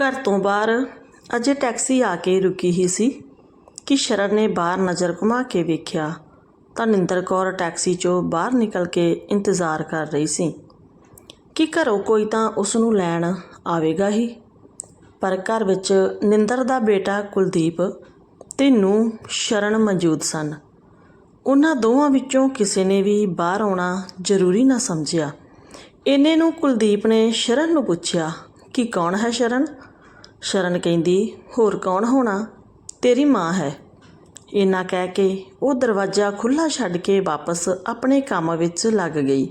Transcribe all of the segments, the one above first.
ਘਰ ਤੋਂ ਬਾਹਰ ਅਜੇ ਟੈਕਸੀ ਆ ਕੇ ਰੁਕੀ ਹੀ ਸੀ ਕਿ ਸ਼ਰਨ ਨੇ ਬਾਹਰ ਨਜ਼ਰ ਘੁਮਾ ਕੇ ਵੇਖਿਆ ਤਾਂ ਨਿੰਦਰ ਕੌਰ ਟੈਕਸੀ 'ਚੋਂ ਬਾਹਰ ਨਿਕਲ ਕੇ ਇੰਤਜ਼ਾਰ ਕਰ ਰਹੀ ਸੀ ਕਿ ਘਰੋਂ ਕੋਈ ਤਾਂ ਉਸ ਨੂੰ ਲੈਣ ਆਵੇਗਾ ਹੀ। ਪਰ ਘਰ ਵਿੱਚ ਨਿੰਦਰ ਦਾ ਬੇਟਾ ਕੁਲਦੀਪ ਤੇ ਨੂੰ ਸ਼ਰਨ ਮੌਜੂਦ ਸਨ। ਉਹਨਾਂ ਦੋਵਾਂ ਵਿੱਚੋਂ ਕਿਸੇ ਨੇ ਵੀ ਬਾਹਰ ਆਉਣਾ ਜ਼ਰੂਰੀ ਨਾ ਸਮਝਿਆ। ਇੰਨੇ ਨੂੰ ਕੁਲਦੀਪ ਨੇ ਸ਼ਰਨ ਨੂੰ ਪੁੱਛਿਆ ਕਿ ਕੌਣ ਹੈ ਸ਼ਰਨ? ਸ਼ਰਨ ਕਹਿੰਦੀ, ਹੋਰ ਕੌਣ ਹੋਣਾ? ਤੇਰੀ ਮਾਂ ਹੈ। ਇੰਨਾ ਕਹਿ ਕੇ ਉਹ ਦਰਵਾਜ਼ਾ ਖੁੱਲ੍ਹਾ ਛੱਡ ਕੇ ਵਾਪਸ ਆਪਣੇ ਕੰਮ ਵਿੱਚ ਲੱਗ ਗਈ।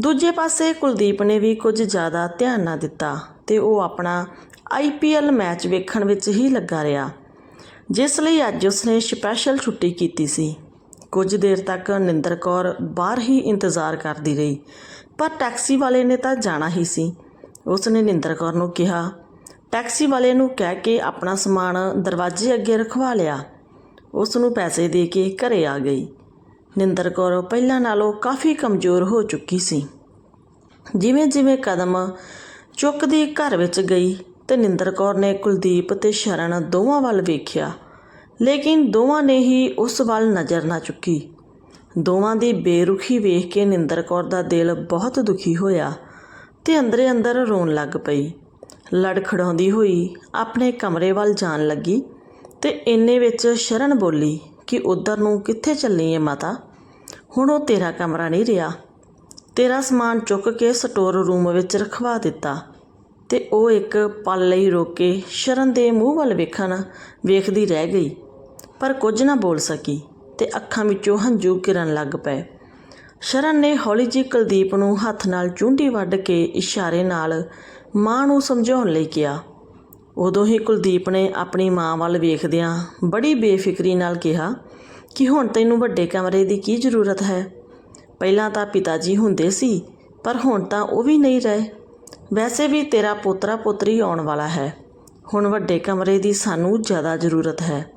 ਦੂਜੇ ਪਾਸੇ ਕੁਲਦੀਪ ਨੇ ਵੀ ਕੁਝ ਜ਼ਿਆਦਾ ਧਿਆਨ ਨਾ ਦਿੱਤਾ ਤੇ ਉਹ ਆਪਣਾ ਆਈਪੀਐਲ ਮੈਚ ਵੇਖਣ ਵਿੱਚ ਹੀ ਲੱਗਾ ਰਿਹਾ, ਜਿਸ ਲਈ ਅੱਜ ਉਸਨੇ ਸਪੈਸ਼ਲ ਛੁੱਟੀ ਕੀਤੀ ਸੀ। ਕੁਝ ਦੇਰ ਤੱਕ ਨਿੰਦਰ ਕੌਰ ਬਾਹਰ ਹੀ ਇੰਤਜ਼ਾਰ ਕਰਦੀ ਰਹੀ, ਪਰ ਟੈਕਸੀ ਵਾਲੇ ਨੇ ਤਾਂ ਜਾਣਾ ਹੀ ਸੀ। ਉਸਨੇ ਨਿੰਦਰ ਕੌਰ ਨੂੰ ਕਿਹਾ ਟੈਕਸੀ ਵਾਲੇ ਨੂੰ ਕਹਿ ਕੇ ਆਪਣਾ ਸਮਾਨ ਦਰਵਾਜ਼ੇ ਅੱਗੇ ਰਖਵਾ ਲਿਆ। ਉਸ ਨੂੰ ਪੈਸੇ ਦੇ ਕੇ ਘਰੇ ਆ ਗਈ। ਨਿੰਦਰ ਕੌਰ ਪਹਿਲਾਂ ਨਾਲੋਂ ਕਾਫੀ ਕਮਜ਼ੋਰ ਹੋ ਚੁੱਕੀ ਸੀ। ਜਿਵੇਂ ਜਿਵੇਂ ਕਦਮ ਚੁੱਕਦੀ ਘਰ ਵਿੱਚ ਗਈ ਤੇ ਨਿੰਦਰ ਕੌਰ ਨੇ ਕੁਲਦੀਪ ਤੇ ਸ਼ਰਨ ਦੋਵਾਂ ਵੱਲ ਵੇਖਿਆ। ਲੇਕਿਨ ਦੋਵਾਂ ਨੇ ਹੀ ਉਸ ਵੱਲ ਨਜ਼ਰ ਨਾ ਚੁੱਕੀ। ਦੋਵਾਂ ਦੀ ਬੇਰੁਖੀ ਵੇਖ ਕੇ ਨਿੰਦਰ ਕੌਰ ਦਾ ਦਿਲ ਬਹੁਤ ਦੁਖੀ ਹੋਇਆ ਤੇ ਅੰਦਰੇ ਅੰਦਰ ਰੋਣ ਲੱਗ ਪਈ। ਲੜਖੜਾਉਂਦੀ ਹੋਈ ਆਪਣੇ ਕਮਰੇ ਵੱਲ ਜਾਣ ਲੱਗੀ ਤੇ ਇੰਨੇ ਵਿੱਚ ਸ਼ਰਨ ਬੋਲੀ ਕਿ ਉਧਰ ਨੂੰ ਕਿੱਥੇ ਚੱਲੀ ਏ ਮਾਤਾ? ਹੁਣ ਉਹ ਤੇਰਾ ਕਮਰਾ ਨਹੀਂ ਰਿਹਾ। ਤੇਰਾ ਸਮਾਨ ਚੁੱਕ ਕੇ ਸਟੋਰ ਰੂਮ ਵਿੱਚ ਰਖਵਾ ਦਿੱਤਾ ਤੇ ਉਹ ਇੱਕ ਪਲ ਲਈ ਰੋਕੇ ਸ਼ਰਨ ਦੇ ਮੂੰਹ ਵੱਲ ਵੇਖਣ ਵੇਖਦੀ ਰਹਿ ਗਈ, ਪਰ ਕੁਝ ਨਾ ਬੋਲ ਸਕੀ ਤੇ ਅੱਖਾਂ ਵਿੱਚੋਂ ਹੰਝੂ ਗਿਰਨ ਲੱਗ ਪਏ। ਸ਼ਰਨ ਨੇ ਹੌਲੀ ਜਿਹੀ ਕੁਲਦੀਪ ਨੂੰ ਹੱਥ ਨਾਲ ਚੁੰਡੀ ਵੱਢ ਕੇ ਇਸ਼ਾਰੇ ਨਾਲ ਮਾਂ ਨੂੰ ਸਮਝਾਉਣ ਲਈ ਕਿਹਾ। ਉਦੋਂ ਹੀ ਕੁਲਦੀਪ ਨੇ ਆਪਣੀ ਮਾਂ ਵੱਲ ਵੇਖਦਿਆਂ ਬੜੀ ਬੇਫਿਕਰੀ ਨਾਲ ਕਿਹਾ ਕਿ ਹੁਣ ਤੈਨੂੰ ਵੱਡੇ ਕਮਰੇ ਦੀ ਕੀ ਜ਼ਰੂਰਤ ਹੈ? ਪਹਿਲਾਂ ਤਾਂ ਪਿਤਾ ਜੀ ਹੁੰਦੇ ਸੀ, ਪਰ ਹੁਣ ਤਾਂ ਉਹ ਵੀ ਨਹੀਂ ਰਹੇ। ਵੈਸੇ ਵੀ ਤੇਰਾ ਪੋਤਰਾ ਪੁੱਤਰੀ ਆਉਣ ਵਾਲਾ ਹੈ। ਹੁਣ ਵੱਡੇ ਕਮਰੇ ਦੀ ਸਾਨੂੰ ਜ਼ਿਆਦਾ ਜ਼ਰੂਰਤ ਹੈ।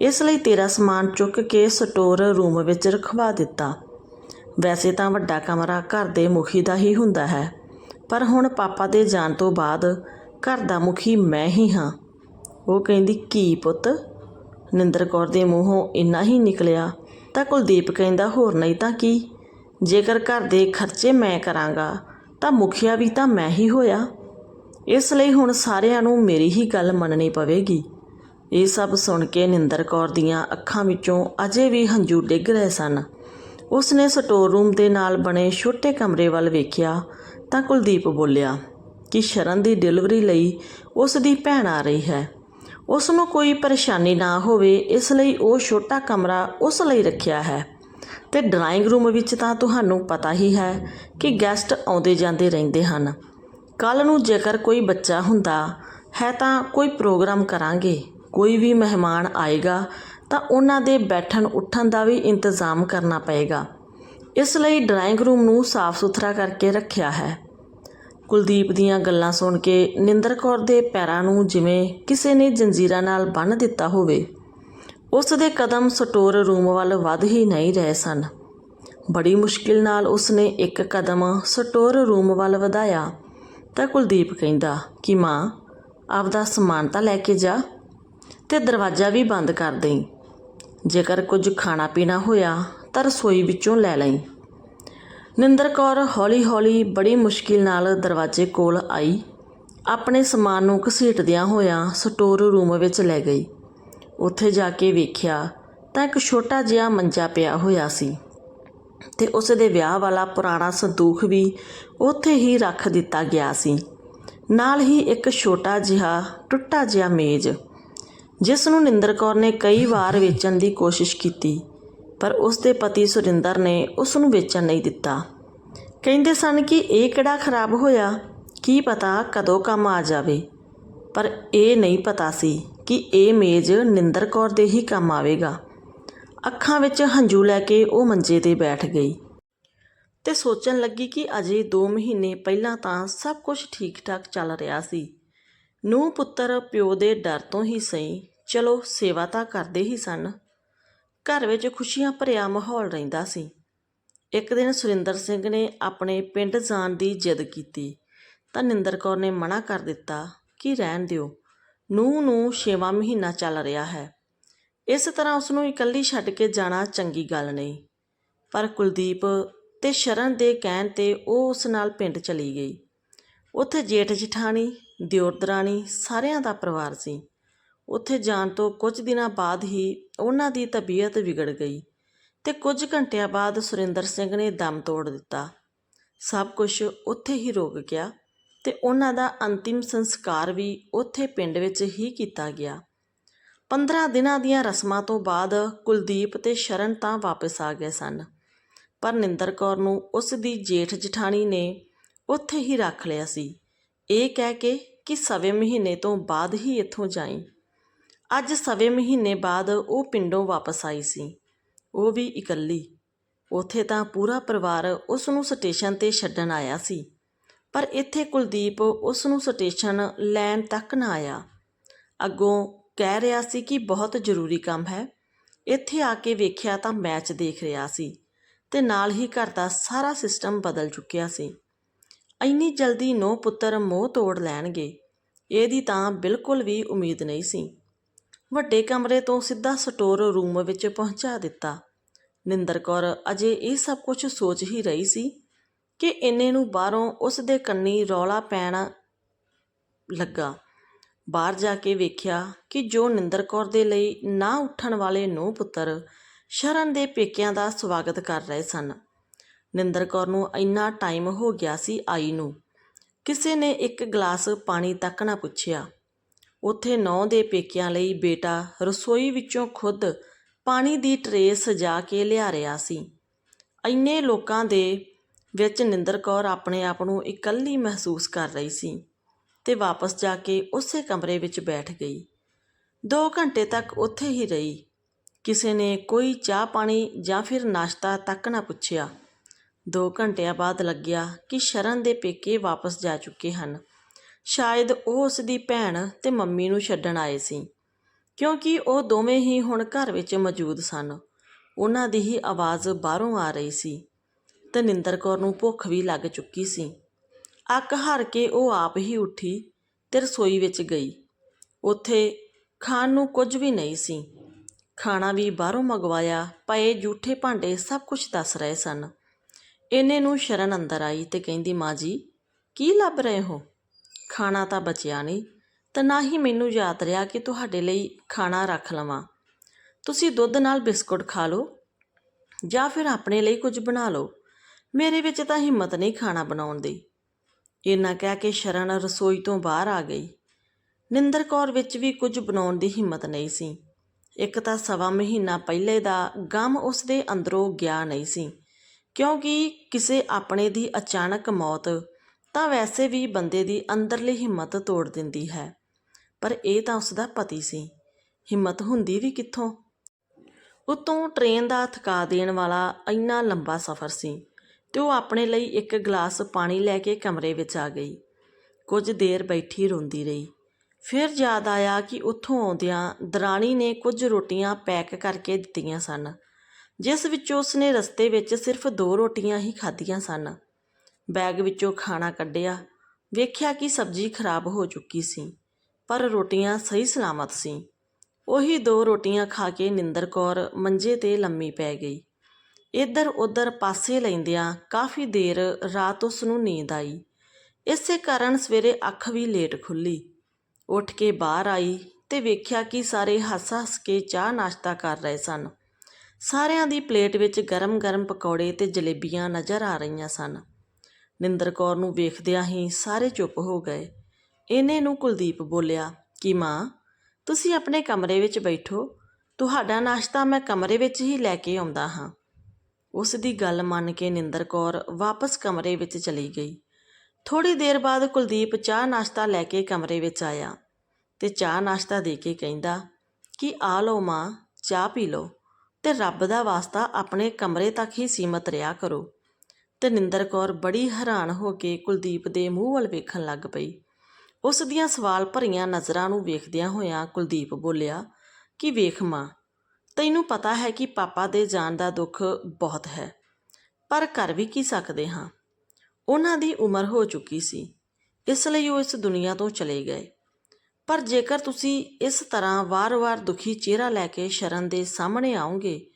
ਇਸ ਲਈ ਤੇਰਾ ਸਮਾਨ ਚੁੱਕ ਕੇ ਸਟੋਰ ਰੂਮ ਵਿੱਚ ਰਖਵਾ ਦਿੱਤਾ। ਵੈਸੇ ਤਾਂ ਵੱਡਾ ਕਮਰਾ ਘਰ ਦੇ ਮੁਖੀ ਦਾ ਹੀ ਹੁੰਦਾ ਹੈ। ਪਰ ਹੁਣ ਪਾਪਾ ਦੇ ਜਾਣ ਤੋਂ ਬਾਅਦ ਘਰ ਦਾ ਮੁਖੀ ਮੈਂ ਹੀ ਹਾਂ। ਉਹ ਕਹਿੰਦੀ, ਕੀ ਪੁੱਤ? ਨਿੰਦਰ ਕੌਰ ਦੇ ਮੂੰਹੋਂ ਇੰਨਾ ਹੀ ਨਿਕਲਿਆ ਤਾਂ ਕੁਲਦੀਪ ਕਹਿੰਦਾ, ਹੋਰ ਨਹੀਂ ਤਾਂ ਕੀ? ਜੇਕਰ ਘਰ ਦੇ ਖਰਚੇ ਮੈਂ ਕਰਾਂਗਾ ਤਾਂ ਮੁਖੀਆ ਵੀ ਤਾਂ ਮੈਂ ਹੀ ਹੋਇਆ। ਇਸ ਲਈ ਹੁਣ ਸਾਰਿਆਂ ਨੂੰ ਮੇਰੀ ਹੀ ਗੱਲ ਮੰਨਣੀ ਪਵੇਗੀ। ਇਹ ਸਭ ਸੁਣ ਕੇ ਨਿੰਦਰ ਕੌਰ ਦੀਆਂ ਅੱਖਾਂ ਵਿੱਚੋਂ ਅਜੇ ਵੀ ਹੰਝੂ ਡਿੱਗ ਰਹੇ ਸਨ। ਉਸਨੇ ਸਟੋਰ ਰੂਮ ਦੇ ਨਾਲ ਬਣੇ ਛੋਟੇ ਕਮਰੇ ਵੱਲ ਵੇਖਿਆ ਤਾਂ ਕੁਲਦੀਪ ਬੋਲਿਆ ਕਿ ਸ਼ਰਨ ਦੀ ਡਿਲੀਵਰੀ ਲਈ ਉਸ ਦੀ ਭੈਣ ਆ ਰਹੀ ਹੈ। ਉਸ ਨੂੰ ਕੋਈ ਪਰੇਸ਼ਾਨੀ ਨਾ ਹੋਵੇ, ਇਸ ਲਈ ਉਹ ਛੋਟਾ ਕਮਰਾ ਉਸ ਲਈ ਰੱਖਿਆ ਹੈ। ਤੇ ਡਰਾਇੰਗ ਰੂਮ ਵਿੱਚ ਤਾਂ ਤੁਹਾਨੂੰ ਪਤਾ ਹੀ ਹੈ ਕਿ ਗੈਸਟ ਆਉਂਦੇ ਜਾਂਦੇ ਰਹਿੰਦੇ ਹਨ। ਕੱਲ ਨੂੰ ਜੇਕਰ ਕੋਈ ਬੱਚਾ ਹੁੰਦਾ ਹੈ ਤਾਂ ਕੋਈ ਪ੍ਰੋਗਰਾਮ ਕਰਾਂਗੇ। ਕੋਈ ਵੀ ਮਹਿਮਾਨ ਆਏਗਾ ਤਾਂ ਉਹਨਾਂ ਦੇ ਬੈਠਣ ਉੱਠਣ ਦਾ ਵੀ ਇੰਤਜ਼ਾਮ ਕਰਨਾ ਪਏਗਾ। ਇਸ ਲਈ ਡਰਾਇੰਗ ਰੂਮ ਨੂੰ ਸਾਫ਼ ਸੁਥਰਾ ਕਰਕੇ ਰੱਖਿਆ ਹੈ। ਕੁਲਦੀਪ ਦੀਆਂ ਗੱਲਾਂ ਸੁਣ ਕੇ ਨਿੰਦਰ ਕੌਰ ਦੇ ਪੈਰਾਂ ਨੂੰ ਜਿਵੇਂ ਕਿਸੇ ਨੇ ਜੰਜੀਰਾਂ ਨਾਲ ਬੰਨ੍ਹ ਦਿੱਤਾ ਹੋਵੇ, ਉਸ ਦੇ ਕਦਮ ਸਟੋਰ ਰੂਮ ਵੱਲ ਵੱਧ ਹੀ ਨਹੀਂ ਰਹੇ ਸਨ। ਬੜੀ ਮੁਸ਼ਕਿਲ ਨਾਲ ਉਸਨੇ ਇੱਕ ਕਦਮ ਸਟੋਰ ਰੂਮ ਵੱਲ ਵਧਾਇਆ ਤਾਂ ਕੁਲਦੀਪ ਕਹਿੰਦਾ, ਕਿ ਮਾਂ, ਆਪਦਾ ਸਮਾਨ ਤਾਂ ਲੈ ਕੇ ਜਾ ਤੇ ਦਰਵਾਜ਼ਾ ਵੀ ਬੰਦ ਕਰ ਦੇਈ। ਜੇਕਰ ਕੁਝ ਖਾਣਾ ਪੀਣਾ ਹੋਇਆ ਤਾਂ ਰਸੋਈ ਵਿੱਚੋਂ ਲੈ ਲਈ। ਨਿੰਦਰ ਕੌਰ ਹੌਲੀ-ਹੌਲੀ ਬੜੀ ਮੁਸ਼ਕਿਲ ਨਾਲ ਦਰਵਾਜ਼ੇ ਕੋਲ ਆਈ। ਆਪਣੇ ਸਮਾਨ ਨੂੰ ਘਸੀਟਦਿਆਂ ਹੋਇਆਂ ਸਟੋਰ ਰੂਮ ਵਿੱਚ ਲੈ ਗਈ। ਉੱਥੇ ਜਾ ਕੇ ਵੇਖਿਆ ਤਾਂ ਇੱਕ ਛੋਟਾ ਜਿਹਾ ਮੰਜਾ ਪਿਆ ਹੋਇਆ ਸੀ ਤੇ ਉਸ ਦੇ ਵਿਆਹ ਵਾਲਾ ਪੁਰਾਣਾ ਸੰਦੂਖ ਵੀ ਉੱਥੇ ਹੀ ਰੱਖ ਦਿੱਤਾ ਗਿਆ ਸੀ। ਨਾਲ ਹੀ ਇੱਕ ਛੋਟਾ ਜਿਹਾ, ਟੁੱਟਾ ਜਿਹਾ ਮੇਜ਼, ਜਿਸ ਨੂੰ ਨਿੰਦਰ ਕੌਰ ਨੇ ਕਈ ਵਾਰ ਵੇਚਣ ਦੀ ਕੋਸ਼ਿਸ਼ ਕੀਤੀ। ਪਰ ਉਸ ਦੇ ਪਤੀ ਸੁਰਿੰਦਰ ਨੇ ਉਸ ਨੂੰ ਵੇਚਣ ਨਹੀਂ ਦਿੱਤਾ। ਕਹਿੰਦੇ ਸਨ ਕਿ ਇਹ ਕਿਹੜਾ ਖਰਾਬ ਹੋਇਆ? ਕੀ ਪਤਾ ਕਦੋਂ ਕੰਮ ਆ ਜਾਵੇ। ਪਰ ਇਹ ਨਹੀਂ ਪਤਾ ਸੀ ਕਿ ਇਹ ਮੇਜ਼ ਨਿੰਦਰ ਕੌਰ ਦੇ ਹੀ ਕੰਮ ਆਵੇਗਾ। ਅੱਖਾਂ ਵਿੱਚ ਹੰਝੂ ਲੈ ਕੇ ਉਹ ਮੰਜੇ ਤੇ ਬੈਠ ਗਈ ਤੇ ਸੋਚਣ ਲੱਗੀ ਕਿ ਅਜੇ 2 ਮਹੀਨੇ ਪਹਿਲਾਂ ਤਾਂ ਸਭ ਕੁਝ ਠੀਕ-ਠਾਕ ਚੱਲ ਰਿਹਾ ਸੀ। ਨੂੰ ਪੁੱਤਰ ਪਿਓ ਦੇ ਡਰ ਤੋਂ ਹੀ ਸਹੀ, ਚਲੋ ਸੇਵਾ ਤਾਂ ਕਰਦੇ ਹੀ ਸਨ ਘਰ ਵਿੱਚ ਖੁਸ਼ੀਆਂ ਭਰਿਆ ਮਾਹੌਲ ਰਹਿੰਦਾ ਸੀ। ਇੱਕ ਦਿਨ ਸੁਰਿੰਦਰ ਸਿੰਘ ਨੇ ਆਪਣੇ ਪਿੰਡ ਜਾਣ ਦੀ ਜਿੱਦ ਕੀਤੀ। ਤਾਂ ਨਿੰਦਰ ਕੌਰ ਨੇ ਮਨਾ ਕਰ ਦਿੱਤਾ ਕਿ ਰਹਿਣ ਦਿਓ। ਨੂੰ ਨੂੰ ਛੇਵਾਂ ਮਹੀਨਾ ਚੱਲ ਰਿਹਾ ਹੈ। ਇਸ ਤਰ੍ਹਾਂ ਉਸ ਨੂੰ ਇਕੱਲੀ ਛੱਡ ਕੇ ਜਾਣਾ ਚੰਗੀ ਗੱਲ ਨਹੀਂ। ਪਰ ਕੁਲਦੀਪ ਤੇ ਸ਼ਰਨ ਦੇ ਕਹਿਣ ਤੇ ਉਹ ਉਸ ਨਾਲ ਪਿੰਡ ਚਲੀ ਗਈ। ਉੱਥੇ ਜੇਠ ਜਠਾਣੀ, ਦਿਓਰ ਦਰਾਣੀ ਸਾਰਿਆਂ ਦਾ ਪਰਿਵਾਰ ਸੀ। ਉੱਥੇ ਜਾਣ ਤੋਂ ਕੁਝ ਦਿਨਾਂ ਬਾਅਦ ਹੀ ਉਹਨਾਂ ਦੀ ਤਬੀਅਤ ਵਿਗੜ ਗਈ ਤੇ ਕੁਝ ਘੰਟਿਆਂ ਬਾਅਦ ਸੁਰਿੰਦਰ ਸਿੰਘ ਨੇ ਦਮ ਤੋੜ ਦਿੱਤਾ। ਸਭ ਕੁਝ ਉੱਥੇ ਹੀ ਰੁਕ ਗਿਆ ਤੇ ਉਹਨਾਂ ਦਾ ਅੰਤਿਮ ਸੰਸਕਾਰ ਵੀ ਉੱਥੇ ਪਿੰਡ ਵਿੱਚ ਹੀ ਕੀਤਾ ਗਿਆ। 15 ਦਿਨਾਂ ਦੀਆਂ ਰਸਮਾਂ ਤੋਂ ਬਾਅਦ ਕੁਲਦੀਪ ਤੇ ਸ਼ਰਨ ਤਾਂ ਵਾਪਸ ਆ ਗਏ ਸਨ, ਪਰ ਨਿੰਦਰ ਕੌਰ ਨੂੰ ਉਸ ਦੀ ਜੇਠ ਜਠਾਣੀ ਨੇ ਉੱਥੇ ਹੀ ਰੱਖ ਲਿਆ ਸੀ। ਇਹ ਕਹਿ ਕੇ ਕਿ ਸਵੇ ਮਹੀਨੇ ਤੋਂ ਬਾਅਦ ਹੀ ਇੱਥੋਂ ਜਾਈ। ਅੱਜ ਸਵੇ ਮਹੀਨੇ ਬਾਅਦ ਉਹ ਪਿੰਡੋਂ ਵਾਪਸ ਆਈ ਸੀ। ਉਹ ਵੀ ਇਕੱਲੀ। ਉੱਥੇ ਤਾਂ ਪੂਰਾ ਪਰਿਵਾਰ ਉਸ ਨੂੰ ਸਟੇਸ਼ਨ ਤੇ ਛੱਡਣ ਆਇਆ ਸੀ। ਪਰ ਇੱਥੇ ਕੁਲਦੀਪ ਉਸ ਨੂੰ ਸਟੇਸ਼ਨ ਲੈਣ ਤੱਕ ਨਾ ਆਇਆ। ਅੱਗੋਂ ਕਹਿ ਰਿਹਾ ਸੀ ਕਿ ਬਹੁਤ ਜ਼ਰੂਰੀ ਕੰਮ ਹੈ। ਇੱਥੇ ਆ ਕੇ ਵੇਖਿਆ ਤਾਂ ਮੈਚ ਦੇਖ ਰਿਹਾ ਸੀ ਤੇ ਨਾਲ ਹੀ ਘਰ ਦਾ ਸਾਰਾ ਸਿਸਟਮ ਬਦਲ ਚੁੱਕਿਆ ਸੀ। ਇੰਨੀ ਜਲਦੀ ਨੋ ਪੁੱਤਰ ਮੋਹ ਤੋੜ ਲੈਣਗੇ। ਇਹਦੀ ਤਾਂ ਬਿਲਕੁਲ ਵੀ ਉਮੀਦ ਨਹੀਂ ਸੀ। ਵੱਡੇ ਕਮਰੇ ਤੋਂ ਸਿੱਧਾ ਸਟੋਰ ਰੂਮ ਵਿੱਚ ਪਹੁੰਚਾ ਦਿੱਤਾ। ਨਿੰਦਰ ਕੌਰ ਅਜੇ ਇਹ ਸਭ ਕੁਝ ਸੋਚ ਹੀ ਰਹੀ ਸੀ ਕਿ ਇੰਨੇ ਨੂੰ ਬਾਹਰੋਂ ਉਸ ਦੇ ਕੰਨੀ ਰੌਲਾ ਪੈਣ ਲੱਗਾ। ਬਾਹਰ ਜਾ ਕੇ ਵੇਖਿਆ ਕਿ ਜੋ ਨਿੰਦਰ ਕੌਰ ਦੇ ਲਈ ਨਾ ਉੱਠਣ ਵਾਲੇ ਨੂੰ ਪੁੱਤਰ ਸ਼ਰਨ ਦੇ ਪੇਕਿਆਂ ਦਾ ਸਵਾਗਤ ਕਰ ਰਹੇ ਸਨ। ਨਿੰਦਰ ਕੌਰ ਨੂੰ ਇੰਨਾ ਟਾਈਮ ਹੋ ਗਿਆ ਸੀ ਆਈ ਨੂੰ। ਕਿਸੇ ਨੇ ਇੱਕ ਗਲਾਸ ਪਾਣੀ ਤੱਕ ਨਾ ਪੁੱਛਿਆ। ਉੱਥੇ ਨੌ ਦੇ ਪੇਕਿਆਂ ਲਈ ਬੇਟਾ ਰਸੋਈ ਵਿੱਚੋਂ ਖੁਦ ਪਾਣੀ ਦੀ ਟਰੇ ਸਜਾ ਕੇ ਲਿਆ ਰਿਹਾ ਸੀ। ਇੰਨੇ ਲੋਕਾਂ ਦੇ ਵਿੱਚ ਨਿੰਦਰ ਕੌਰ ਆਪਣੇ ਆਪ ਨੂੰ ਇਕੱਲੀ ਮਹਿਸੂਸ ਕਰ ਰਹੀ ਸੀ ਤੇ ਵਾਪਸ ਜਾ ਕੇ ਉਸੇ ਕਮਰੇ ਵਿੱਚ ਬੈਠ ਗਈ। 2 ਘੰਟੇ ਤੱਕ ਉੱਥੇ ਹੀ ਰਹੀ। ਕਿਸੇ ਨੇ ਕੋਈ ਚਾਹ ਪਾਣੀ ਜਾਂ ਫਿਰ ਨਾਸ਼ਤਾ ਤੱਕ ਨਾ ਪੁੱਛਿਆ। 2 ਘੰਟਿਆਂ ਬਾਅਦ ਲੱਗਿਆ ਕਿ ਸ਼ਰਨ ਦੇ ਪੇਕੇ ਵਾਪਸ ਜਾ ਚੁੱਕੇ ਹਨ। ਸ਼ਾਇਦ ਉਹ ਉਸ ਦੀ ਭੈਣ ਤੇ ਮੰਮੀ ਨੂੰ ਛੱਡਣ ਆਏ ਸੀ, ਕਿਉਂਕਿ ਉਹ ਦੋਵੇਂ ਹੀ ਹੁਣ ਘਰ ਵਿੱਚ ਮੌਜੂਦ ਸਨ। ਉਹਨਾਂ ਦੀ ਹੀ ਆਵਾਜ਼ ਬਾਹਰੋਂ ਆ ਰਹੀ ਸੀ। ਤੇ ਨਿੰਦਰ ਕੌਰ ਨੂੰ ਭੁੱਖ ਵੀ ਲੱਗ ਚੁੱਕੀ ਸੀ। ਅੱਕ ਹਾਰ ਕੇ ਉਹ ਆਪ ਹੀ ਉੱਠੀ ਤੇ ਰਸੋਈ ਵਿੱਚ ਗਈ। ਉੱਥੇ ਖਾਣ ਨੂੰ ਕੁਝ ਵੀ ਨਹੀਂ ਸੀ। ਖਾਣਾ ਵੀ ਬਾਹਰੋਂ ਮੰਗਵਾਇਆ ਪਏ ਜੂਠੇ ਭਾਂਡੇ ਸਭ ਕੁਝ ਦੱਸ ਰਹੇ ਸਨ। ਇਹਨੇ ਨੂੰ ਸ਼ਰਨ ਅੰਦਰ ਆਈ ਤੇ ਕਹਿੰਦੀ, ਮਾਂ ਜੀ, ਕੀ ਲੱਭ ਰਹੇ ਹੋ? ਖਾਣਾ ਤਾਂ ਬਚਿਆ ਨਹੀਂ, ਤਾਂ ਨਾ ਹੀ ਮੈਨੂੰ ਯਾਦ ਰਿਹਾ ਕਿ ਤੁਹਾਡੇ ਲਈ ਖਾਣਾ ਰੱਖ ਲਵਾਂ। ਤੁਸੀਂ ਦੁੱਧ ਨਾਲ ਬਿਸਕੁਟ ਖਾ ਲਓ, ਜਾਂ ਫਿਰ ਆਪਣੇ ਲਈ ਕੁਝ ਬਣਾ ਲਓ। ਮੇਰੇ ਵਿੱਚ ਤਾਂ ਹਿੰਮਤ ਨਹੀਂ ਖਾਣਾ ਬਣਾਉਣ ਦੀ। ਇਹਨਾਂ ਕਹਿ ਕੇ ਸ਼ਰਨ ਰਸੋਈ ਤੋਂ ਬਾਹਰ ਆ ਗਈ। ਨਿੰਦਰ ਕੌਰ ਵਿੱਚ ਵੀ ਕੁਝ ਬਣਾਉਣ ਦੀ ਹਿੰਮਤ ਨਹੀਂ ਸੀ। ਇੱਕ ਤਾਂ ਸਵਾ ਮਹੀਨਾ ਪਹਿਲੇ ਦਾ ਗਮ ਉਸ ਦੇ ਅੰਦਰੋਂ ਗਿਆ ਨਹੀਂ ਸੀ, ਕਿਉਂਕਿ ਕਿਸੇ ਆਪਣੇ ਦੀ ਅਚਾਨਕ ਮੌਤ ਤਾਂ ਵੈਸੇ ਵੀ ਬੰਦੇ ਦੀ ਅੰਦਰਲੀ ਹਿੰਮਤ ਤੋੜ ਦਿੰਦੀ ਹੈ। ਪਰ ਇਹ ਤਾਂ ਉਸ ਦਾ ਪਤੀ ਸੀ। ਹਿੰਮਤ ਹੁੰਦੀ ਵੀ ਕਿੱਥੋਂ? ਉਤੋਂ ਟ੍ਰੇਨ ਦਾ ਥਕਾ ਦੇਣ ਵਾਲਾ ਇੰਨਾ ਲੰਬਾ ਸਫ਼ਰ ਸੀ ਤੇ ਉਹ ਆਪਣੇ ਲਈ ਇੱਕ ਗਲਾਸ ਪਾਣੀ ਲੈ ਕੇ ਕਮਰੇ ਵਿੱਚ ਆ ਗਈ। ਕੁਝ ਦੇਰ ਬੈਠੀ ਰੋਂਦੀ ਰਹੀ। ਫਿਰ ਯਾਦ ਆਇਆ ਕਿ ਉੱਥੋਂ ਆਉਂਦਿਆਂ ਦਰਾਣੀ ਨੇ ਕੁਝ ਰੋਟੀਆਂ ਪੈਕ ਕਰਕੇ ਦਿੱਤੀਆਂ ਸਨ, ਜਿਸ ਵਿੱਚੋਂ ਉਸਨੇ ਰਸਤੇ ਵਿੱਚ ਸਿਰਫ ਦੋ ਰੋਟੀਆਂ ਹੀ ਖਾਧੀਆਂ ਸਨ। ਬੈਗ ਵਿੱਚੋਂ ਖਾਣਾ ਕੱਢਿਆ। ਵੇਖਿਆ ਕਿ ਸਬਜ਼ੀ ਖਰਾਬ ਹੋ ਚੁੱਕੀ ਸੀ, ਪਰ ਰੋਟੀਆਂ ਸਹੀ ਸਲਾਮਤ ਸੀ। ਉਹੀ ਦੋ ਰੋਟੀਆਂ ਖਾ ਕੇ ਨਿੰਦਰ ਕੌਰ ਮੰਜੇ ਤੇ ਲੰਮੀ ਪੈ ਗਈ। ਇੱਧਰ ਉੱਧਰ ਪਾਸੇ ਲੈਂਦਿਆਂ ਕਾਫੀ ਦੇਰ ਰਾਤ ਉਸ ਨੂੰ ਨੀਂਦ ਆਈ। ਇਸੇ ਕਾਰਨ ਸਵੇਰੇ ਅੱਖ ਵੀ ਲੇਟ ਖੁੱਲੀ ਉੱਠ ਕੇ ਬਾਹਰ ਆਈ ਤੇ ਵੇਖਿਆ ਕਿ ਸਾਰੇ ਹੱਸ-ਹੱਸ ਕੇ ਚਾਹ ਨਾਸ਼ਤਾ ਕਰ ਰਹੇ ਸਨ। ਸਾਰਿਆਂ ਦੀ ਪਲੇਟ ਵਿੱਚ ਗਰਮ-ਗਰਮ ਪਕੌੜੇ ਤੇ ਜਲੇਬੀਆਂ ਨਜ਼ਰ ਆ ਰਹੀਆਂ ਸਨ। ਨਿੰਦਰ ਕੌਰ ਨੂੰ ਵੇਖਦਿਆਂ ਹੀ ਸਾਰੇ ਚੁੱਪ ਹੋ ਗਏ। ਇਹਨੇ ਨੂੰ ਕੁਲਦੀਪ ਬੋਲਿਆ, ਕਿ ਮਾਂ, ਤੁਸੀਂ ਆਪਣੇ ਕਮਰੇ ਵਿੱਚ ਬੈਠੋ। ਤੁਹਾਡਾ ਨਾਸ਼ਤਾ ਮੈਂ ਕਮਰੇ ਵਿੱਚ ਹੀ ਲੈ ਕੇ ਆਉਂਦਾ ਹਾਂ। ਉਸ ਦੀ ਗੱਲ ਮੰਨ ਕੇ ਨਿੰਦਰ ਕੌਰ ਵਾਪਸ ਕਮਰੇ ਵਿੱਚ ਚਲੀ ਗਈ। ਥੋੜੀ ਦੇਰ ਬਾਅਦ ਕੁਲਦੀਪ ਚਾਹ ਨਾਸ਼ਤਾ ਲੈ ਕੇ ਕਮਰੇ ਵਿੱਚ ਆਇਆ ਤੇ ਚਾਹ ਨਾਸ਼ਤਾ ਦੇ ਕੇ ਕਹਿੰਦਾ, ਕਿ ਆ ਲਓ ਮਾਂ, ਚਾਹ ਪੀ ਲਓ ਤੇ ਰੱਬ ਦਾ ਵਾਸਤਾ ਆਪਣੇ ਕਮਰੇ ਤੱਕ ਹੀ ਸੀਮਤ ਰਿਹਾ ਕਰੋ। ਤੇ ਨਿੰਦਰ ਕੌਰ ਬੜੀ ਹੈਰਾਨ ਹੋ ਕੇ ਕੁਲਦੀਪ ਦੇ ਮੂੰਹ ਵੱਲ ਵੇਖਣ ਲੱਗ ਪਈ। ਉਸ ਦੀਆਂ ਸਵਾਲ ਭਰੀਆਂ ਨਜ਼ਰਾਂ ਨੂੰ ਵੇਖਦਿਆਂ ਹੋਇਆਂ ਕੁਲਦੀਪ ਬੋਲਿਆ, ਕਿ ਵੇਖ ਮਾਂ, ਤੈਨੂੰ ਪਤਾ ਹੈ ਕਿ ਪਾਪਾ ਦੇ ਜਾਣ ਦਾ ਦੁੱਖ ਬਹੁਤ ਹੈ, ਪਰ ਕਰ ਵੀ ਕੀ ਸਕਦੇ ਹਾਂ? ਉਹਨਾਂ ਦੀ ਉਮਰ ਹੋ ਚੁੱਕੀ ਸੀ, ਇਸ ਲਈ ਉਹ ਇਸ ਦੁਨੀਆ ਤੋਂ ਚਲੇ ਗਏ। ਪਰ ਜੇਕਰ ਤੁਸੀਂ ਇਸ ਤਰ੍ਹਾਂ ਵਾਰ-ਵਾਰ ਦੁਖੀ ਚਿਹਰਾ ਲੈ ਕੇ ਸ਼ਰਨ ਦੇ ਸਾਹਮਣੇ ਆਓਗੇ,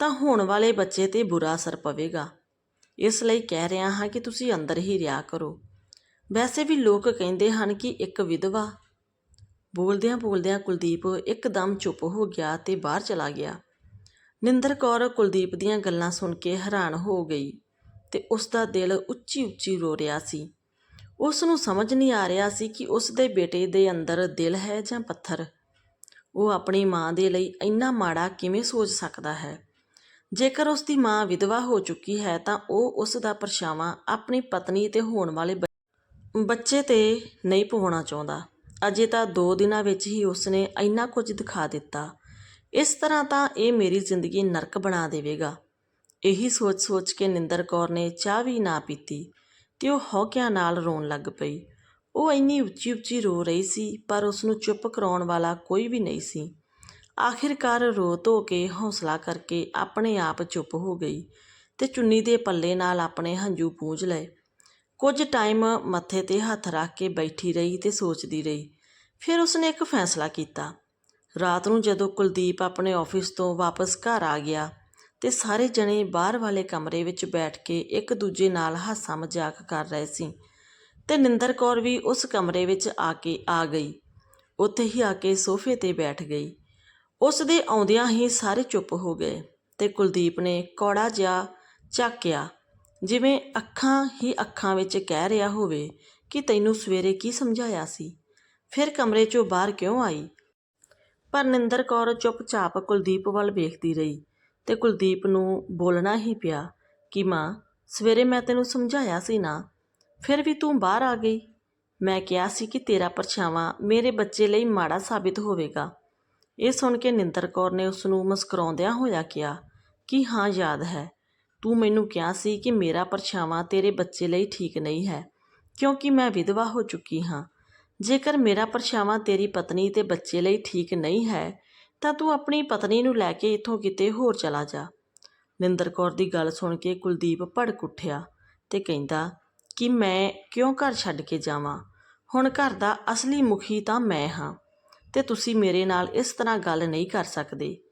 ਤਾਂ ਹੋਣ ਵਾਲੇ ਬੱਚੇ ਤੇ ਬੁਰਾ ਅਸਰ ਪਵੇਗਾ। ਇਸ ਲਈ ਕਹਿ ਰਿਹਾ ਹਾਂ ਕਿ ਤੁਸੀਂ ਅੰਦਰ ਹੀ ਰਿਹਾ ਕਰੋ। ਵੈਸੇ ਵੀ ਲੋਕ ਕਹਿੰਦੇ ਹਨ ਕਿ ਇੱਕ ਵਿਧਵਾ ਬੋਲਦਿਆਂ ਬੋਲਦਿਆਂ ਕੁਲਦੀਪ ਇੱਕਦਮ ਚੁੱਪ ਹੋ ਗਿਆ ਤੇ ਬਾਹਰ ਚਲਾ ਗਿਆ। ਨਿੰਦਰ ਕੌਰ ਕੁਲਦੀਪ ਦੀਆਂ ਗੱਲਾਂ ਸੁਣ ਕੇ ਹੈਰਾਨ ਹੋ ਗਈ ਤੇ ਉਸ ਦਾ ਦਿਲ ਉੱਚੀ ਉੱਚੀ ਰੋ ਰਿਹਾ ਸੀ। ਉਸ ਨੂੰ ਸਮਝ ਨਹੀਂ ਆ ਰਿਹਾ ਸੀ ਕਿ ਉਸ ਦੇ ਬੇਟੇ ਦੇ ਅੰਦਰ ਦਿਲ ਹੈ ਜਾਂ ਪੱਥਰ। ਉਹ ਆਪਣੀ ਮਾਂ ਦੇ ਲਈ ਇੰਨਾ ਮਾੜਾ ਕਿਵੇਂ ਸੋਚ ਸਕਦਾ ਹੈ? ਜੇਕਰ ਉਸ ਦੀ ਮਾਂ ਵਿਧਵਾ ਹੋ ਚੁੱਕੀ ਹੈ ਤਾਂ ਉਹ ਉਸ ਦਾ ਪਰਛਾਵਾਂ ਆਪਣੀ ਪਤਨੀ ਤੇ ਹੋਣ ਵਾਲੇ ਬ- ਬੱਚੇ ਤੇ ਨਹੀਂ ਪਵਾਉਣਾ ਚਾਹੁੰਦਾ। ਅਜੇ ਤਾਂ 2 ਦਿਨਾਂ ਵਿੱਚ ਹੀ ਉਸਨੇ ਇੰਨਾ ਕੁਝ ਦਿਖਾ ਦਿੱਤਾ। ਇਸ ਤਰ੍ਹਾਂ ਤਾਂ ਇਹ ਮੇਰੀ ਜ਼ਿੰਦਗੀ ਨਰਕ ਬਣਾ ਦੇਵੇਗਾ। ਇਹੀ ਸੋਚ-ਸੋਚ ਕੇ ਨਿੰਦਰ ਕੌਰ ਨੇ ਚਾਹ ਵੀ ਨਾ ਪੀਤੀ ਤੇ ਉਹ ਹੌਕਿਆਂ ਨਾਲ ਰੋਣ ਲੱਗ ਪਈ। ਉਹ ਇੰਨੀ ਉੱਚੀ-ਉੱਚੀ ਰੋ ਰਹੀ ਸੀ ਪਰ ਉਸ ਨੂੰ ਚੁੱਪ ਕਰਾਉਣ ਵਾਲਾ ਕੋਈ ਵੀ ਨਹੀਂ ਸੀ। ਆਖਿਰਕਾਰ ਰੋ ਧੋ ਕੇ ਹੌਸਲਾ ਕਰਕੇ ਆਪਣੇ ਆਪ ਚੁੱਪ ਹੋ ਗਈ ਤੇ ਚੁੰਨੀ ਦੇ ਪੱਲੇ ਨਾਲ ਆਪਣੇ ਹੰਝੂ ਪੂੰਝ ਲਏ। ਕੁਝ ਟਾਈਮ ਮੱਥੇ ਤੇ ਹੱਥ ਰੱਖ ਕੇ ਬੈਠੀ ਰਹੀ ਤੇ ਸੋਚਦੀ ਰਹੀ। ਫਿਰ ਉਸਨੇ ਇੱਕ ਫੈਸਲਾ ਕੀਤਾ। ਰਾਤ ਨੂੰ ਜਦੋਂ ਕੁਲਦੀਪ ਆਪਣੇ ਆਫਿਸ ਤੋਂ ਵਾਪਸ ਘਰ ਆ ਗਿਆ ਤੇ ਸਾਰੇ ਜਣੇ ਬਾਹਰ ਵਾਲੇ ਕਮਰੇ ਵਿੱਚ ਬੈਠ ਕੇ ਇੱਕ ਦੂਜੇ ਨਾਲ ਹਾਸਾ ਮਜ਼ਾਕ ਕਰ ਰਹੇ ਸੀ ਤੇ ਨਿੰਦਰ ਕੌਰ ਵੀ ਉਸ ਕਮਰੇ ਵਿੱਚ ਆ ਕੇ ਆ ਗਈ। ਉੱਥੇ ਹੀ ਆ ਕੇ ਸੋਫੇ ਤੇ ਬੈਠ ਗਈ। ਉਸ ਦੇ ਆਉਂਦਿਆਂ ਹੀ ਸਾਰੇ ਚੁੱਪ ਹੋ ਗਏ ਤੇ ਕੁਲਦੀਪ ਨੇ ਕੌੜਾ ਜਿਹਾ ਝਾਕਿਆ, ਜਿਵੇਂ ਅੱਖਾਂ ਹੀ ਅੱਖਾਂ ਵਿੱਚ ਕਹਿ ਰਿਹਾ ਹੋਵੇ ਕਿ ਤੈਨੂੰ ਸਵੇਰੇ ਕੀ ਸਮਝਾਇਆ ਸੀ। ਫਿਰ ਕਮਰੇ 'ਚੋਂ ਬਾਹਰ ਕਿਉਂ ਆਈ? ਪਰ ਨਿੰਦਰ ਕੌਰ ਚੁੱਪਚਾਪ ਕੁਲਦੀਪ ਵੱਲ ਵੇਖਦੀ ਰਹੀ ਤੇ ਕੁਲਦੀਪ ਨੂੰ ਬੋਲਣਾ ਹੀ ਪਿਆ ਕਿ ਮਾਂ, ਸਵੇਰੇ ਮੈਂ ਤੈਨੂੰ ਸਮਝਾਇਆ ਸੀ ਨਾ, ਫਿਰ ਵੀ ਤੂੰ ਬਾਹਰ ਆ ਗਈ। ਮੈਂ ਕਿਹਾ ਸੀ ਕਿ ਤੇਰਾ ਪਰਛਾਵਾਂ ਮੇਰੇ ਬੱਚੇ ਲਈ ਮਾੜਾ ਸਾਬਿਤ ਹੋਵੇਗਾ। ਇਹ ਸੁਣ ਕੇ ਨਿੰਦਰ ਕੌਰ ਨੇ ਉਸ ਨੂੰ ਮੁਸਕਰਾਉਂਦਿਆਂ ਹੋਇਆ ਕਿਹਾ, ਕਿ ਹਾਂ ਯਾਦ ਹੈ? ਤੂੰ ਮੈਨੂੰ ਕਿਹਾ ਸੀ ਕਿ ਮੇਰਾ ਪਰਛਾਵਾਂ ਤੇਰੇ ਬੱਚੇ ਲਈ ਠੀਕ ਨਹੀਂ ਹੈ, ਕਿਉਂਕਿ ਮੈਂ ਵਿਧਵਾ ਹੋ ਚੁੱਕੀ ਹਾਂ। ਜੇਕਰ ਮੇਰਾ ਪਰਛਾਵਾਂ ਤੇਰੀ ਪਤਨੀ ਤੇ ਬੱਚੇ ਲਈ ਠੀਕ ਨਹੀਂ ਹੈ, ਤਾਂ ਤੂੰ ਆਪਣੀ ਪਤਨੀ ਨੂੰ ਲੈ ਕੇ ਇੱਥੋਂ ਕਿਤੇ ਹੋਰ ਚਲਾ ਜਾ। ਨਿੰਦਰ ਕੌਰ ਦੀ ਗੱਲ ਸੁਣ ਕੇ ਕੁਲਦੀਪ ਭੜਕ ਉੱਠਿਆ ਤੇ ਕਹਿੰਦਾ, ਕਿ ਮੈਂ ਕਿਉਂ ਘਰ ਛੱਡ ਕੇ ਜਾਵਾਂ? ਹੁਣ ਘਰ ਦਾ ਅਸਲੀ ਮੁਖੀ ਤਾਂ ਮੈਂ ਹਾਂ। ਤੇ ਤੁਸੀਂ ਮੇਰੇ ਨਾਲ ਇਸ ਤਰ੍ਹਾਂ ਗੱਲ ਨਹੀਂ ਕਰ ਸਕਦੇ।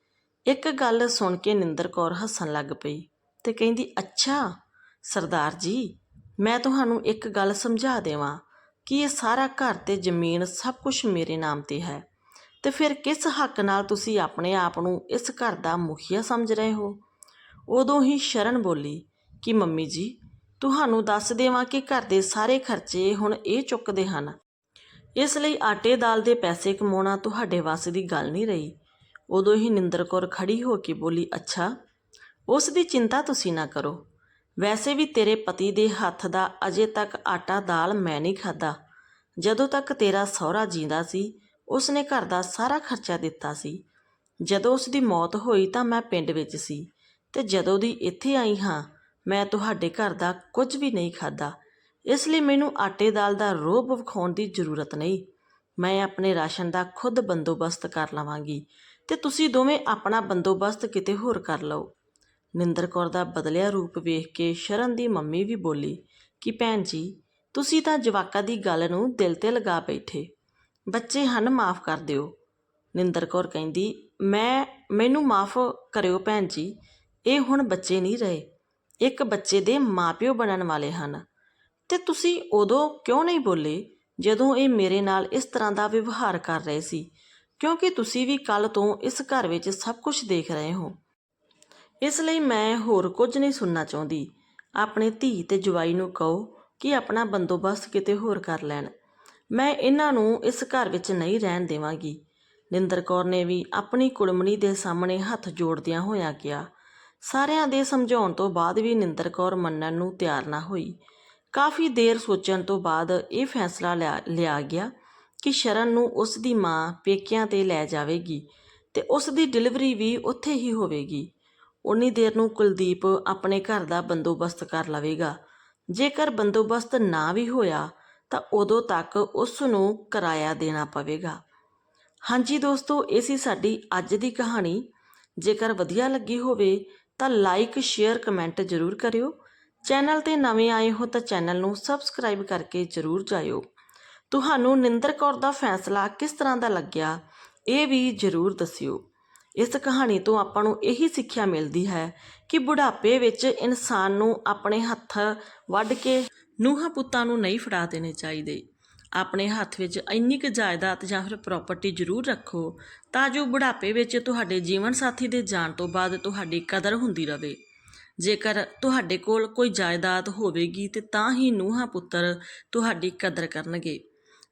ਇੱਕ ਗੱਲ ਸੁਣ ਕੇ ਨਿੰਦਰ ਕੌਰ ਹੱਸਣ ਲੱਗ ਪਈ ਤੇ ਕਹਿੰਦੀ, ਅੱਛਾ, ਸਰਦਾਰ ਜੀ, ਮੈਂ ਤੁਹਾਨੂੰ ਇੱਕ ਗੱਲ ਸਮਝਾ ਦੇਵਾਂ ਕਿ ਇਹ ਸਾਰਾ ਘਰ ਤੇ ਜ਼ਮੀਨ ਸਭ ਕੁਝ ਮੇਰੇ ਨਾਮ ਤੇ ਹੈ। ਤੇ ਫਿਰ ਕਿਸ ਹੱਕ ਨਾਲ ਤੁਸੀਂ ਆਪਣੇ ਆਪ ਨੂੰ ਇਸ ਘਰ ਦਾ ਮੁਖੀਆ ਸਮਝ ਰਹੇ ਹੋ? ਉਦੋਂ ਹੀ ਸ਼ਰਨ ਬੋਲੀ ਕਿ, ਮੰਮੀ ਜੀ, ਤੁਹਾਨੂੰ ਦੱਸ ਦੇਵਾਂ ਕਿ ਘਰ ਦੇ ਸਾਰੇ ਖਰਚੇ ਹੁਣ ਇਹ ਚੁੱਕਦੇ ਹਨ। ਇਸ ਲਈ ਆਟੇ ਦਾਲ ਦੇ ਪੈਸੇ ਕਮਾਉਣਾ ਤੁਹਾਡੇ ਵਾਸ ਦੀ ਗੱਲ ਨਹੀਂ ਰਹੀ। ਉਦੋਂ ਹੀ ਨਿੰਦਰ ਕੌਰ ਖੜੀ ਹੋ ਕੇ ਬੋਲੀ, ਅੱਛਾ, ਉਸ ਦੀ ਚਿੰਤਾ ਤੁਸੀਂ ਨਾ ਕਰੋ। ਵੈਸੇ ਵੀ ਤੇਰੇ ਪਤੀ ਦੇ ਹੱਥ ਦਾ ਅਜੇ ਤੱਕ ਆਟਾ ਦਾਲ ਮੈਂ ਨਹੀਂ ਖਾਦਾ ਜਦੋਂ ਤੱਕ ਤੇਰਾ ਸਹੁਰਾ ਜੀਂਦਾ ਸੀ, ਉਸਨੇ ਘਰ ਦਾ ਸਾਰਾ ਖਰਚਾ ਦਿੱਤਾ ਸੀ। ਜਦੋਂ ਉਸ ਦੀ ਮੌਤ ਹੋਈ ਤਾਂ ਮੈਂ ਪਿੰਡ ਵਿੱਚ ਸੀ ਤੇ ਜਦੋਂ ਦੀ ਇੱਥੇ ਆਈ ਹਾਂ, ਮੈਂ ਤੁਹਾਡੇ ਘਰ ਦਾ ਕੁਝ ਵੀ ਨਹੀਂ ਖਾਦਾ ਇਸ ਲਈ ਮੈਨੂੰ ਆਟੇ ਦਾਲ ਦਾ ਰੋਬ ਵਿਖਾਉਣ ਦੀ ਜ਼ਰੂਰਤ ਨਹੀਂ। ਮੈਂ ਆਪਣੇ ਰਾਸ਼ਨ ਦਾ ਖੁਦ ਬੰਦੋਬਸਤ ਕਰ ਲਵਾਂਗੀ ਤੇ ਤੁਸੀਂ ਦੋਵੇਂ ਆਪਣਾ ਬੰਦੋਬਸਤ ਕਿਤੇ ਹੋਰ ਕਰ ਲਓ। ਨਿੰਦਰ ਕੌਰ ਦਾ ਬਦਲਿਆ ਰੂਪ ਵੇਖ ਕੇ ਸ਼ਰਨ ਦੀ ਮੰਮੀ ਵੀ ਬੋਲੀ, ਕਿ ਭੈਣ ਜੀ, ਤੁਸੀਂ ਤਾਂ ਜਵਾਕਾ ਦੀ ਗੱਲ ਨੂੰ ਦਿਲ ਤੇ ਲਗਾ ਬੈਠੇ। ਬੱਚੇ ਹਨ, ਮਾਫ ਕਰ ਦਿਓ। ਨਿੰਦਰ ਕੌਰ ਕਹਿੰਦੀ, ਮੈਂ, ਮੈਨੂੰ ਮਾਫ ਕਰਿਓ ਭੈਣ ਜੀ, ਇਹ ਹੁਣ ਬੱਚੇ ਨਹੀਂ ਰਹੇ। ਇੱਕ ਬੱਚੇ ਦੇ ਮਾਪਿਓ ਬਣਨ ਵਾਲੇ ਹਨ। ਤੇ ਤੁਸੀਂ ਉਦੋਂ ਕਿਉਂ ਨਹੀਂ ਬੋਲੇ ਜਦੋਂ ਇਹ ਮੇਰੇ ਨਾਲ ਇਸ ਤਰ੍ਹਾਂ ਦਾ ਵਿਵਹਾਰ ਕਰ ਰਹੇ ਸੀ? ਕਿਉਂਕਿ ਤੁਸੀਂ ਵੀ ਕੱਲ ਤੋਂ ਇਸ ਘਰ ਵਿੱਚ ਸਭ ਕੁਝ ਦੇਖ ਰਹੇ ਹੋ। ਇਸ ਲਈ ਮੈਂ ਹੋਰ ਕੁਝ ਨਹੀਂ ਸੁਣਨਾ ਚਾਹੁੰਦੀ। ਆਪਣੇ ਧੀ ਤੇ ਜਵਾਈ ਨੂੰ ਕਹੋ ਕਿ ਆਪਣਾ ਬੰਦੋਬਸਤ ਕਿਤੇ ਹੋਰ ਕਰ ਲੈਣ। ਮੈਂ ਇਹਨਾਂ ਨੂੰ ਇਸ ਘਰ ਵਿੱਚ ਨਹੀਂ ਰਹਿਣ ਦੇਵਾਂਗੀ। ਨਿੰਦਰ ਕੌਰ ਨੇ ਵੀ ਆਪਣੀ ਕੁੜਮਣੀ ਦੇ ਸਾਹਮਣੇ ਹੱਥ ਜੋੜਦਿਆਂ ਹੋਇਆਂ ਕਿਹਾ। ਸਾਰਿਆਂ ਦੇ ਸਮਝਾਉਣ ਤੋਂ ਬਾਅਦ ਵੀ ਨਿੰਦਰ ਕੌਰ ਮੰਨਣ ਨੂੰ ਤਿਆਰ ਨਾ ਹੋਈ। ਕਾਫੀ ਦੇਰ ਸੋਚਣ ਤੋਂ ਬਾਅਦ ਇਹ ਫੈਸਲਾ ਲਿਆ ਲਿਆ ਗਿਆ ਕਿ ਸ਼ਰਨ ਨੂੰ ਉਸ ਦੀ ਮਾਂ ਪੇਕਿਆਂ ਤੇ ਲੈ ਜਾਵੇਗੀ ਤੇ ਉਸ ਦੀ ਡਿਲੀਵਰੀ ਵੀ ਉੱਥੇ ਹੀ ਹੋਵੇਗੀ। ਉਨੀ ਦੇਰ ਨੂੰ ਕੁਲਦੀਪ ਆਪਣੇ ਘਰ ਦਾ ਬੰਦੋਬਸਤ ਕਰ ਲਵੇਗਾ। ਜੇਕਰ ਬੰਦੋਬਸਤ ਨਾ ਵੀ ਹੋਇਆ ਤਾਂ ਉਦੋਂ ਤੱਕ ਉਸ ਨੂੰ ਕਿਰਾਇਆ ਦੇਣਾ ਪਵੇਗਾ। ਹਾਂਜੀ ਦੋਸਤੋ, ਇਹ ਸੀ ਸਾਡੀ ਅੱਜ ਦੀ ਕਹਾਣੀ। ਜੇਕਰ ਵਧੀਆ ਲੱਗੀ ਹੋਵੇ ਤਾਂ ਲਾਈਕ ਸ਼ੇਅਰ ਕਮੈਂਟ ਜ਼ਰੂਰ ਕਰਿਓ। ਚੈਨਲ ਤੇ ਨਵੇਂ ਆਏ ਹੋ ਤਾਂ ਚੈਨਲ ਨੂੰ ਸਬਸਕ੍ਰਾਈਬ ਕਰਕੇ ਜ਼ਰੂਰ ਜਾਇਓ। ਤੁਹਾਨੂੰ ਨਿੰਦਰ ਕੌਰ ਦਾ ਫੈਸਲਾ ਕਿਸ ਤਰ੍ਹਾਂ ਦਾ ਲੱਗਿਆ, ਇਹ ਵੀ ਜ਼ਰੂਰ ਦੱਸਿਓ। ਇਸ ਕਹਾਣੀ ਤੋਂ ਆਪਾਂ ਨੂੰ ਇਹੀ ਸਿੱਖਿਆ ਮਿਲਦੀ ਹੈ ਕਿ ਬੁਢਾਪੇ ਵਿੱਚ ਇਨਸਾਨ ਨੂੰ ਆਪਣੇ ਹੱਥ ਵੱਢ ਕੇ ਨੂੰਹਾਂ ਪੁੱਤਾਂ ਨੂੰ ਨਹੀਂ ਫੜਾ ਦੇਣੇ ਚਾਹੀਦੇ। ਆਪਣੇ ਹੱਥ ਵਿੱਚ ਇੰਨੀ ਕੁ ਜਾਇਦਾਦ ਜਾਂ ਫਿਰ ਪ੍ਰਾਪਰਟੀ ਜ਼ਰੂਰ ਰੱਖੋ ਤਾਂ ਜੋ ਬੁਢਾਪੇ ਵਿੱਚ ਤੁਹਾਡੇ ਜੀਵਨ ਸਾਥੀ ਦੇ ਜਾਣ ਤੋਂ ਬਾਅਦ ਤੁਹਾਡੀ ਕਦਰ ਹੁੰਦੀ ਰਹੇ ਜੇਕਰ ਤੁਹਾਡੇ ਕੋਲ ਕੋਈ ਜਾਇਦਾਦ ਹੋਵੇਗੀ ਤੇ ਤਾਂ ਹੀ ਨੂੰਹਾਂ ਪੁੱਤਰ ਤੁਹਾਡੀ ਕਦਰ ਕਰਨਗੇ।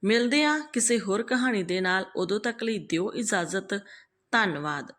ਮਿਲਦੇ ਹਾਂ ਕਿਸੇ ਹੋਰ ਕਹਾਣੀ ਦੇ ਨਾਲ। ਉਦੋਂ ਤੱਕ ਲਈ ਦਿਓ ਇਜਾਜ਼ਤ। ਧੰਨਵਾਦ।